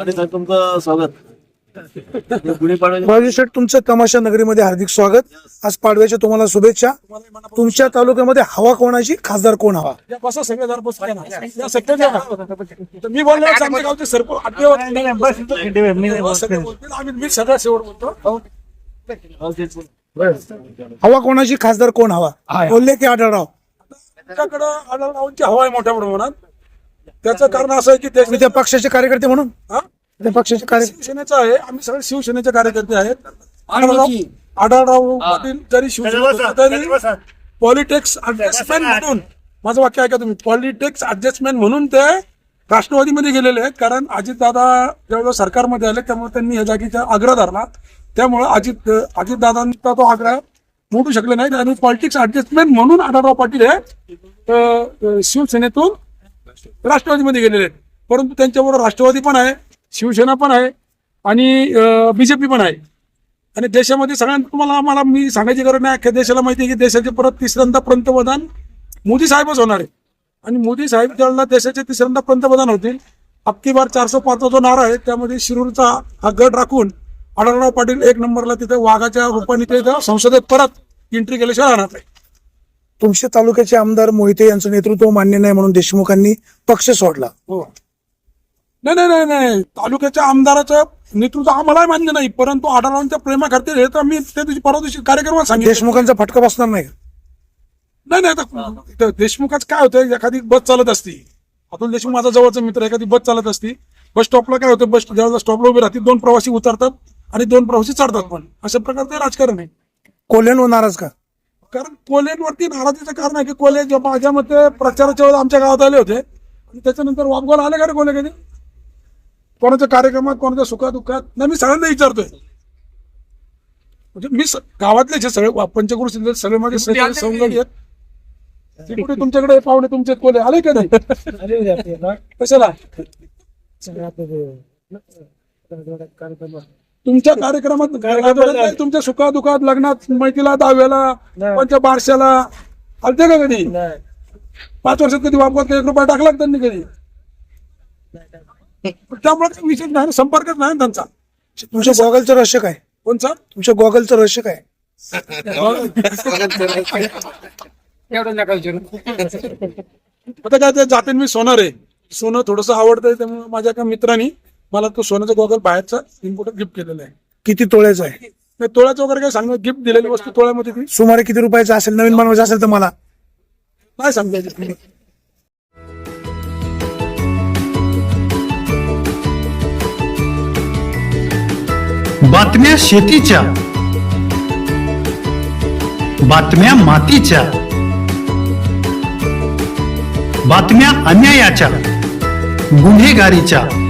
आणि साहेब तुमचं स्वागत. गुढीपाडव्याच्या बाळाजी शेठ तुमचं तमाशा नगरीमध्ये हार्दिक स्वागत. आज पाडव्याच्या तुम्हाला शुभेच्छा. तुमच्या तालुक्यामध्ये हवा कोणाची खासदार कोण हवा? बसा सगळे जरा बस. या ना. या सेक्टर या. ना. तर मी बोललो आमच्या गावचे सरपंच आठ दिवस सगळे बोलतील. आम्ही मी सगळ्यात शेवट बोलतो. हवा कोणाची खासदार कोण हवा? बोलले की आढळराव. आमच्याकडं आढळरावांची हवा आहे मोठ्या प्रमाणात. त्याचं कारण असं आहे की ते तुम्ही त्या पक्षाचे कार्यकर्ते म्हणून? हा? त्या पक्षाचे कार्य शिवसेनेचं आहे. आम्ही सगळे शिवसेनेचे कार्यकर्ते आहेत. आढळराव आढळराव पाटील जरी शिवसेना तरी पॉलिटिक्स ऍडजस्टमेंट म्हणून माझं वाक्य ऐका तुम्ही. पॉलिटिक्स ऍडजस्टमेंट म्हणून ते राष्ट्रवादीमध्ये गेलेले आहेत. कारण अजितदादा जेव्हा सरकारमध्ये आले त्यामुळे त्यांनी या जागेचा आग्रह धरला त्यामुळे अजित अजितदादांचा तो आग्रह मोडू शकले नाहीत. आणि पॉलिटिक्स ऍडजस्टमेंट म्हणून आढळराव पाटील हे अ, अ, शिवसेनेतून राष्ट्रवादीमध्ये गेलेले आहेत. परंतु त्यांच्याबरोबर राष्ट्रवादी पण आहे शिवसेना पण आहे आणि बीजेपी पण आहे. आणि देशामध्ये सगळ्यांना तुम्हाला मला मी सांगायची गरज नाही अख्ख्या देशाला माहिती आहे की देशाचे परत तिसऱ्यांदा पंतप्रधान मोदी साहेबच होणार आहे. आणि मोदी साहेब ज्यावेळेला देशाचे तिसऱ्यांदा पंतप्रधान होतील अक्की बार चारशे पाचचा जो नारा आहे त्यामध्ये शिरूरचा हा गड राखून आढळराव पाटील एक नंबरला तिथे वाघाच्या रूपाने ते संसदेत परत एंट्री केल्याशिवाय राहणार नाही. तुमच्या तालुक्याचे आमदार मोहिते यांचं नेतृत्व मान्य नाही म्हणून देशमुखांनी पक्ष सोडला. हो. नाही नाही नाही नाही. तालुक्याच्या आमदाराचं नेतृत्व आम्हालाही मान्य नाही परंतु आढळरावांच्या प्रेमाखातीर हे तर मी त्या दिवशी परवा दिवशी कार्यक्रमात सांगितलं. देशमुखांचा फटका बसणार नाही? नाही नाही आता देशमुखाच काय होतं एखादी बस चालत असती. अतुल देशमुख माझा जवळचा मित्र. एखादी बस चालत असती. बस स्टॉपला काय होतं बस ज्यावेळेला स्टॉपला उभी राहते दोन प्रवासी उतरतात आणि दोन प्रवासी चढतात पण. अशा प्रकारचं राजकारण आहे. कोल्ह्यांवर नाराज का? कारण कोल्हेंवरती नाराजीचं कारण आहे की कोल्हे जे माझ्या मते प्रचाराच्या वेळेला आमच्या गावात आले होते आणि त्याच्यानंतर वापगावला आले का रे कोल्हे कधी कोणाच्या कार्यक्रमात कोणाच्या सुखादुःखात नाही मी सगळ्यांना विचारतोय म्हणजे मी गावातले जे सगळे वा- पंचक्रोश जिल्ह्यात सगळे माझे सवंगडी आहेत ते कुठे तुमच्याकडे पाहुणे तुमचे कोल्हे आले का नाही कशाला तुमच्या कार्यक्रमात कार्यक्रमात तुमच्या सुखादुखात लग्नात मैतीला दहाव्याला कोणत्या बारशाला? आलते का कधी? पाच वर्षात कधी वापरत एक रुपया टाकला त्यांनी कधी? त्यामुळे विशेष नाही ना, संपर्कच नाही ना त्यांचा. तुमच्या गॉगलचं रहस्य काय? कोणचा? तुमच्या गॉगलचं रहस्य काय? आता काय ते जाते मी सोनार आहे सोनं थोडंसं आवडतंय त्यामुळे माझ्या एका मित्राने मला तो सोन्याचा गॉगल बाहेरचा इम्पोर्ट गिफ्ट केलेला आहे. किती तोळ्याचं आहे? नाही, तोळ्याचं वगैरे काय सांगणार गिफ्ट दिलेली वस्तू तोळ्यामध्ये ती. सुमारे किती रुपयाचं असेल नवीन बनवायचं असेल तर मला. नाही सांगायचं बातम्या शेतीच्या. बातम्या मातीच्या. बातम्या अन्यायाच्या. गुन्हेगारीच्या.